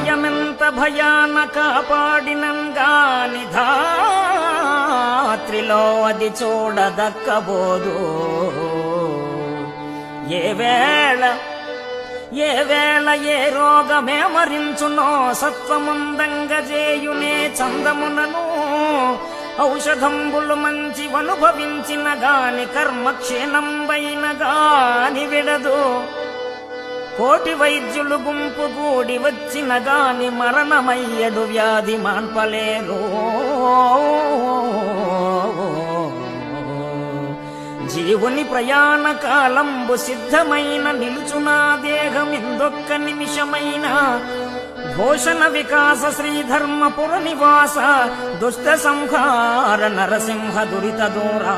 భయమెంత భయాన కాపాడినంగాని ధాత్రిలో అది చూడదక్కబోదు. ఏ వేళ ఏ వేళ ఏ రోగమే మరించునో సత్వముందంగజేయునే చందమునను ఔషధంబులు మంచి అనుభవించిన గాని కర్మక్షీణంబైన గాని విడదు. కోటి వైద్యులు గుంపు కూడి వచ్చిన గాని మరణమయ్యడు వ్యాధి మాన్పలేరు జీవుని ప్రయాణ కాలంబు సిద్ధమైన నిలుచునా దేహమిందొక్క నిమిషమైన. భూషణ వికాస శ్రీధర్మపుర నివాస దుష్ట సంహార నరసింహ దురిత దూరా.